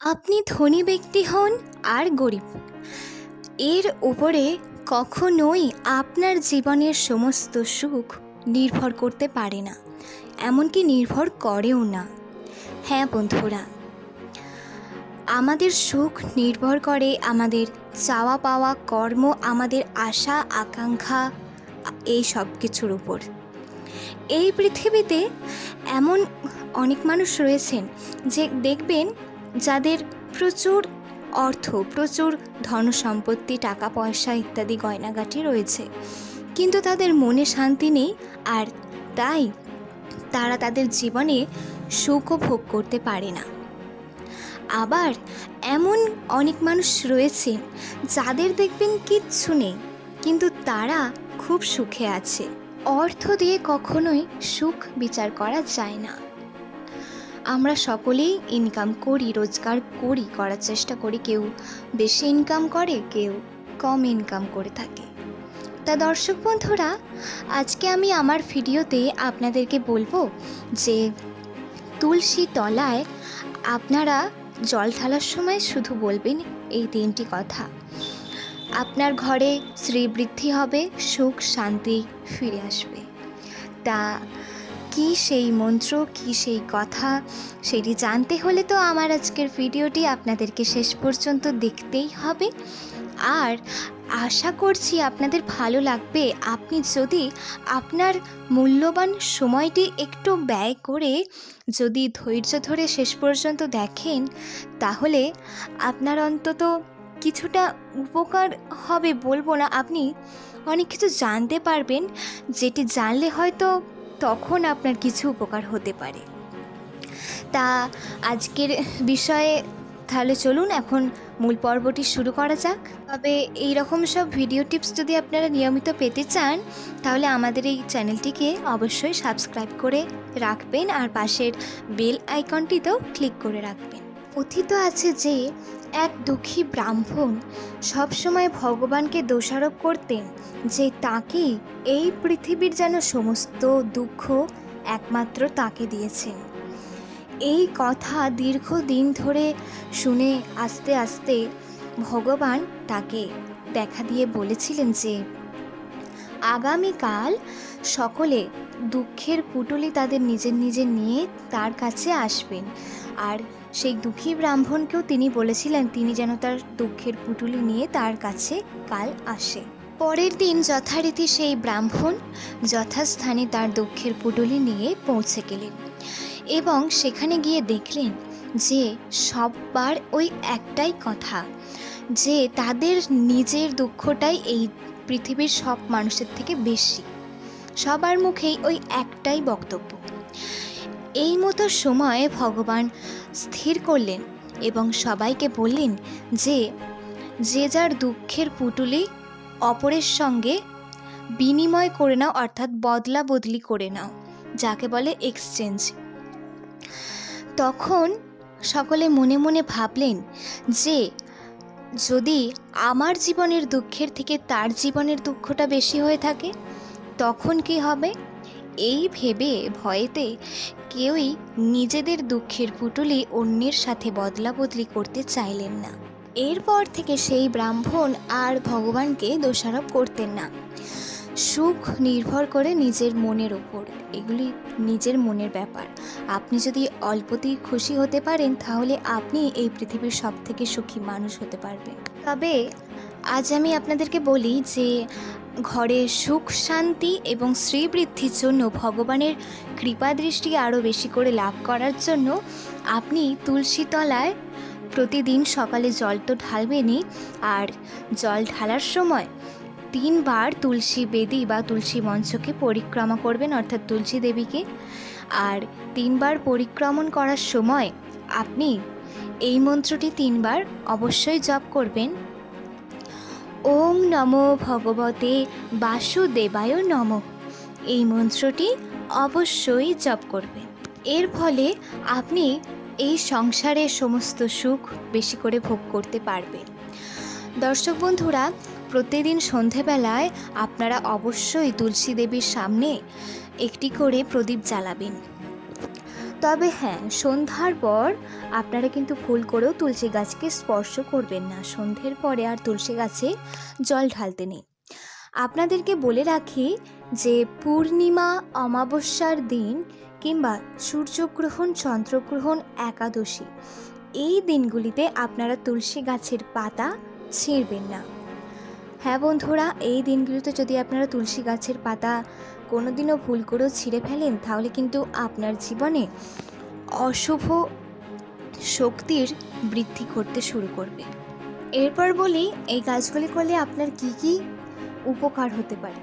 আপনি ধনী ব্যক্তি হন আর গরিব। এর উপরে কখনোই আপনার জীবনের সমস্ত সুখ নির্ভর করতে পারে না, এমনকি নির্ভর করেও না। হ্যাঁ বন্ধুরা, আমাদের সুখ নির্ভর করে আমাদের চাওয়া পাওয়া কর্ম, আমাদের আশা, আকাঙ্ক্ষা, এই সব কিছুর উপর। এই পৃথিবীতে এমন অনেক মানুষ রয়েছেন যে দেখবেন যাদের প্রচুর অর্থ, প্রচুর ধনসম্পত্তি টাকা পয়সা ইত্যাদি গয়নাগাটি রয়েছে। কিন্তু তাদের মনে শান্তি নেই আর তাই তারা তাদের জীবনে সুখও ভোগ করতে পারে না। আবার এমন অনেক মানুষ রয়েছে যাদের দেখবেন কিচ্ছু নেই, কিন্তু তারা খুব সুখে আছে। অর্থ দিয়ে কখনোই সুখ বিচার করা যায় না। আমরা সকলেই ইনকাম করি, রোজগার করি, করার চেষ্টা করি, কেউ বেশি ইনকাম করে, কেউ কম ইনকাম করে থাকে। তা দর্শক বন্ধুরা, আজকে আমি আমার ভিডিওতে আপনাদেরকে বলব যে তুলসী তলায় আপনারা জল ঢালার সময় শুধু বলবেন এই তিনটি কথা। আপনার ঘরে শ্রীবৃদ্ধি হবে, সুখ, শান্তি ফিরে আসবে। তা কি সেই মন্ত্র, কি সেই কথা সেটি জানতে হলে তো আমার আজকের ভিডিওটি আপনাদেরকে শেষ পর্যন্ত দেখতেই হবে। আর আশা করছি আপনাদের ভালো লাগবে। আপনি যদি আপনার মূল্যবান সময়টি একটু ব্যয় করে যদি ধৈর্য ধরে শেষ পর্যন্ত দেখেন, তাহলে আপনার অন্তত কিছুটা উপকার হবে বলব না। আপনি অনেক কিছু জানতে পারবেন, যেটি জানলে হয়তো তখন আপনার কিছু উপকার হতে পারে। তা আজকের বিষয়ে তাহলে চলুন, এখন মূল পর্বটি শুরু করা যাক। তবে এই রকম সব ভিডিও টিপস যদি আপনারা নিয়মিত পেতে চান, তাহলে আমাদের এই চ্যানেলটিকে অবশ্যই সাবস্ক্রাইব করে রাখবেন আর পাশের বেল আইকনটিতেও ক্লিক করে রাখবেন। কথিত আছে যে এক দুঃখী ব্রাহ্মণ সবসময় ভগবানকে দোষারোপ করতেন যে তাকে এই পৃথিবীর যেন সমস্ত দুঃখ একমাত্র তাকে দিয়েছেন। এই কথা দীর্ঘদিন ধরে শুনে আস্তে আস্তে ভগবান তাকে দেখা দিয়ে বলেছিলেন যে, আগামীকাল সকলে দুঃখের পুটুলি তাদের নিজের নিজের নিয়ে তার কাছে আসবেন। আর সেই দুঃখী ব্রাহ্মণকেও তিনি বলেছিলেন, তিনি যেন তার দুঃখের পুটুলি নিয়ে তার কাছে কাল আসে। পরের দিন যথারীতি সেই ব্রাহ্মণ যথাস্থানে তার দুঃখের পুটুলি নিয়ে পৌঁছে গেলেন এবং সেখানে গিয়ে দেখলেন যে সববার ওই একটাই কথা, যে তাদের নিজের দুঃখটাই এই পৃথিবীর সব মানুষের থেকে বেশি। সবার মুখেই ওই একটাই বক্তব্য। এই মতো সময়ে ভগবান স্থির করলেন এবং সবাইকে বললেন যে যে যার দুঃখের পুটুলি অপরের সঙ্গে বিনিময় করে নাও, অর্থাৎ বদলা বদলি করে নাও, যাকে বলে এক্সচেঞ্জ তখন সকলে মনে মনে ভাবলেন যে, যদি আমার জীবনের দুঃখের থেকে তার জীবনের দুঃখটা বেশি হয়ে থাকে, তখন কি হবে? এই ভেবে ভয়েতে কেউই নিজেদের দুঃখের পুটুলি অন্যের সাথে বদলা বদলি করতে চাইলেন না। এরপর থেকে সেই ব্রাহ্মণ আর ভগবানকে দোষারোপ করতেন না। সুখ নির্ভর করে নিজের মনের ওপর এগুলি নিজের মনের ব্যাপার। আপনি যদি অল্পতেই খুশি হতে পারেন, তাহলে আপনি এই পৃথিবীর সব থেকে সুখী মানুষ হতে পারবেন। তবে আজ আমি আপনাদেরকে বলি যে ঘরে সুখ, শান্তি এবং শ্রীবৃদ্ধির জন্য ভগবানের কৃপা দৃষ্টি আরও বেশি করে লাভ করার জন্য আপনি তুলসী তলায় প্রতিদিন সকালে জল তো ঢালবেনই, আর জল ঢালার সময় তিনবার তুলসী বেদি বা তুলসী মঞ্চকে পরিক্রমা করবেন, অর্থাৎ তুলসী দেবীকে। আর তিনবার পরিক্রমণ করার সময় আপনি এই মন্ত্রটি তিনবার অবশ্যই জপ করবেন। ওম নমো ভগবতে বাসুদেবায় নম। এই মন্ত্রটি অবশ্যই জপ করবেন এর ফলে আপনি এই সংসারে সমস্ত সুখ বেশি করে ভোগ করতে পারবেন। দর্শক বন্ধুরা, প্রতিদিন সন্ধেবেলায় আপনারা অবশ্যই তুলসী দেবীর সামনে একটি করে প্রদীপ জ্বালাবেন। তবে হ্যাঁ সন্ধ্যার পর আপনারা কিন্তু ভুল করেও তুলসী গাছকে স্পর্শ করবেন না। সন্ধ্যের পরে আর তুলসী গাছে জল ঢালতে নেই। আপনাদেরকে বলে রাখি যে পূর্ণিমা, অমাবস্যার দিন কিংবা সূর্যগ্রহণ, চন্দ্রগ্রহণ একাদশী, এই দিনগুলিতে আপনারা তুলসী গাছের পাতা ছিঁড়বেন না। হ্যাঁ বন্ধুরা, এই দিনগুলোতে যদি আপনারা তুলসী গাছের পাতা কোনোদিনও ভুল করেও ছিঁড়ে ফেলেন, তাহলে কিন্তু আপনার জীবনে অশুভ শক্তির বৃদ্ধি করতে শুরু করবে। এরপর বলি, এই গাছগুলি করলে আপনার কি কি উপকার হতে পারে?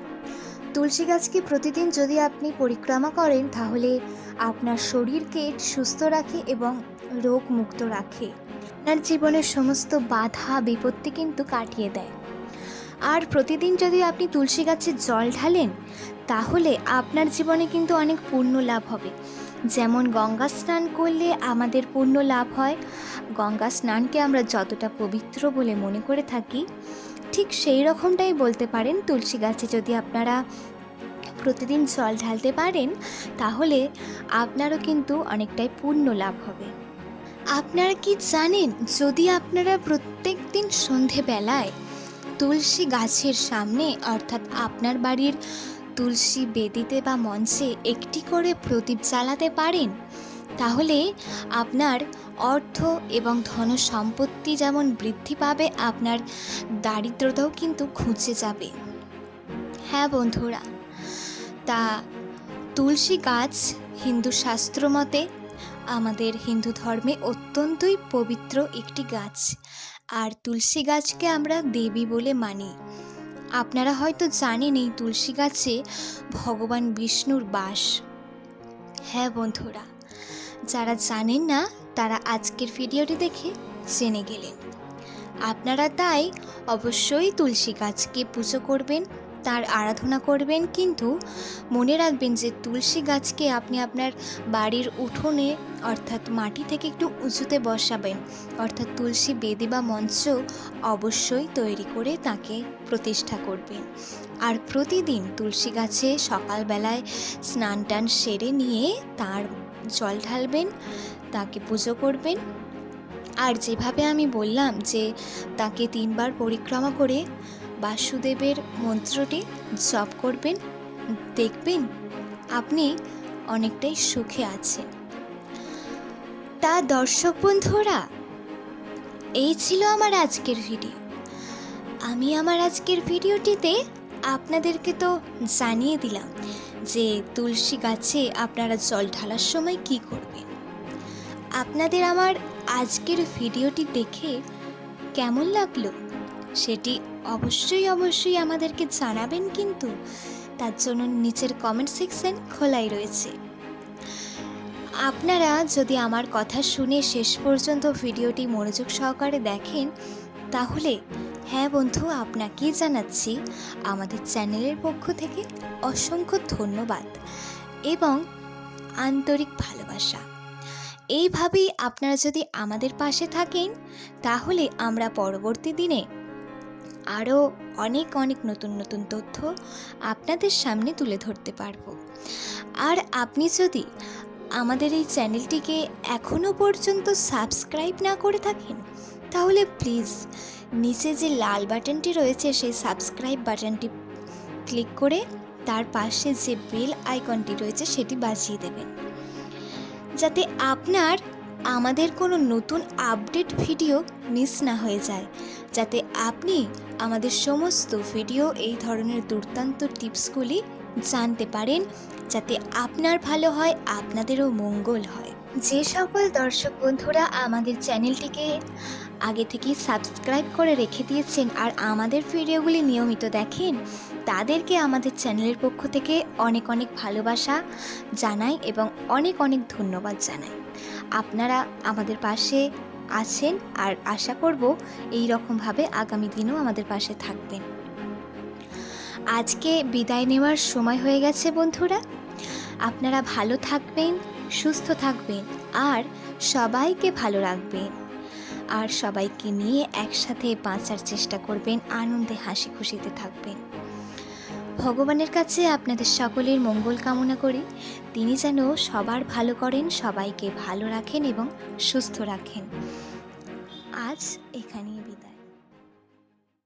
তুলসী গাছকে প্রতিদিন যদি আপনি পরিক্রমা করেন, তাহলে আপনার শরীরকে সুস্থ রাখে এবং রোগ মুক্ত রাখে। আপনার জীবনের সমস্ত বাধা বিপত্তি কিন্তু কাটিয়ে দেয়। আর প্রতিদিন যদি আপনি তুলসী গাছে জল ঢালেন, তাহলে আপনার জীবনে কিন্তু অনেক পুণ্য লাভ হবে। যেমন গঙ্গা স্নান করলে আমাদের পুণ্য লাভ হয়। গঙ্গা স্নানকে আমরা যতটা পবিত্র বলে মনে করে থাকি, ঠিক সেই রকমটাই বলতে পারেন তুলসী গাছে যদি আপনারা প্রতিদিন জল ঢালতে পারেন, তাহলে আপনারও কিন্তু অনেকটাই পুণ্য লাভ হবে। আপনারা কি জানেন, যদি আপনারা প্রত্যেক দিন সন্ধেবেলায় তুলসী গাছের সামনে, অর্থাৎ আপনার বাড়ির তুলসী বেদিতে বা মঞ্চে একটি করে প্রদীপ জ্বালাতে পারেন। তাহলে আপনার অর্থ এবং ধন সম্পত্তি যেমন বৃদ্ধি পাবে, আপনার দারিদ্রতাও কিন্তু খুঁজে যাবে। হ্যাঁ বন্ধুরা, তা তুলসী গাছ হিন্দু শাস্ত্র মতে আমাদের হিন্দু ধর্মে অত্যন্তই পবিত্র একটি গাছ। আর তুলসী গাছকে আমরা দেবী বলে মানি। আপনারা হয়তো জানেন এই তুলসী গাছে ভগবান বিষ্ণুর বাস। হ্যাঁ বন্ধুরা, যারা জানেন না, তারা আজকের ভিডিওটি দেখে জেনে গেলেন। আপনারা তাই অবশ্যই তুলসী গাছকে পুজো করবেন, তার আরাধনা করবেন, কিন্তু মনে রাখবেন যে তুলসী গাছকে আপনি আপনার বাড়ির উঠোনে অর্থাৎ মাটি থেকে একটু উঁচুতে বসাবেন। অর্থাৎ তুলসী বেদি বা মঞ্চ অবশ্যই তৈরি করে তাকে প্রতিষ্ঠা করবেন। আর প্রতিদিন তুলসী গাছে সকালবেলায় স্নান টান সেরে নিয়ে তার জল ঢালবেন, তাকে পুজো করবেন। আর যেভাবে আমি বললাম যে তাকে তিনবার পরিক্রমা করে বাসুদেবের মন্ত্রটি জপ করবেন, দেখবেন আপনি অনেকটাই সুখে আছেন। তা দর্শক বন্ধুরা, এই ছিল আমার আজকের ভিডিও। আমি আমার আজকের ভিডিওটিতে আপনাদেরকে তো জানিয়ে দিলাম যে তুলসী গাছে আপনারা জল ঢালার সময় কি করবেন। আপনাদের আমার আজকের ভিডিওটি দেখে কেমন লাগল সেটি অবশ্যই অবশ্যই আমাদেরকে জানাবেন কিন্তু তার জন্য নিচের কমেন্ট সেকশন খোলাই রয়েছে। আপনারা যদি আমার কথা শুনে শেষ পর্যন্ত ভিডিওটি মনোযোগ সহকারে দেখেন, তাহলে হ্যাঁ বন্ধু, আপনাকেই জানাচ্ছি আমাদের চ্যানেলের পক্ষ থেকে অসংখ্য ধন্যবাদ এবং আন্তরিক ভালোবাসা। এইভাবেই আপনারা যদি আমাদের পাশে থাকেন, তাহলে আমরা পরবর্তী দিনে আরও অনেক অনেক নতুন নতুন তথ্য আপনাদের সামনে তুলে ধরতে পারব। আর আপনি যদি আমাদের এই চ্যানেলটিকে এখনও পর্যন্ত সাবস্ক্রাইব না করে থাকেন, তাহলে প্লিজ নিচে যে লাল বাটনটি রয়েছে সেই সাবস্ক্রাইব বাটনটি ক্লিক করে তার পাশে যে বেল আইকনটি রয়েছে সেটি বাজিয়ে দেবেন। যাতে আপনার আমাদের কোনো নতুন আপডেট ভিডিও মিস না হয়ে যায়, যাতে আপনি আমাদের সমস্ত ভিডিও এই ধরনের দুর্দান্ত টিপসগুলি জানতে পারেন যাতে আপনার ভালো হয়, আপনাদেরও মঙ্গল হয়। যে সকল দর্শক বন্ধুরা আমাদের চ্যানেলটিকে আগে থেকেই সাবস্ক্রাইব করে রেখে দিয়েছেন আর আমাদের ভিডিওগুলি নিয়মিত দেখেন, তাদেরকে আমাদের চ্যানেলের পক্ষ থেকে অনেক অনেক ভালোবাসা জানাই এবং অনেক অনেক ধন্যবাদ জানাই। আপনারা আমাদের পাশে আছেন আর আশা করব এই রকমভাবে আগামী দিনও আমাদের পাশে থাকবেন। আজকে বিদায় নেওয়ার সময় হয়ে গেছে, বন্ধুরা। আপনারা ভালো থাকবেন, সুস্থ থাকবেন, আর সবাইকে ভালো রাখবেন। আর সবাইকে নিয়ে একসাথে বাঁচার চেষ্টা করবেন, আনন্দে হাসি খুশিতে থাকবেন। ভগবানের কাছে আপনাদের সকলের মঙ্গল কামনা করি। তিনি যেন সবার ভালো করেন, সবাইকে ভালো রাখেন এবং সুস্থ রাখেন। আজ এখানেই বিদায়।